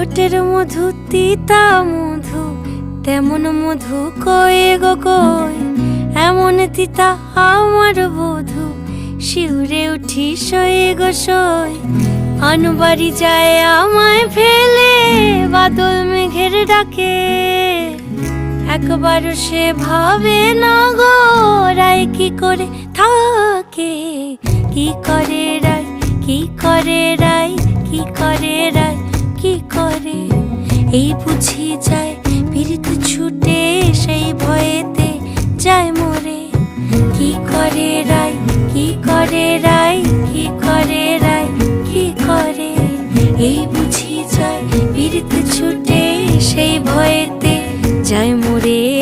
ঠোঁটের মধু, তিতা মধু, তেমন মধু কয়ে গো কয়? এমন তিতা আমার বধু, শিউরে উঠি সয়ে গো সয় আনবাড়ি যায় আমায় ফেলে, বাদল মেঘের ডাকে। একবার সে ভাবে না গো, রায় কি করে থাকে? কি করে রায়, কি করে রায়? পারে এই বুঝি যায়, পীড়িত ছুটে সেই ভয়েতে যায় মরে। কি করে রাই কি করে রাই কি করে রাই কি করে? এই বুঝি যায়, পীড়িত ছুটে সেই ভয়েতে যায় মরে।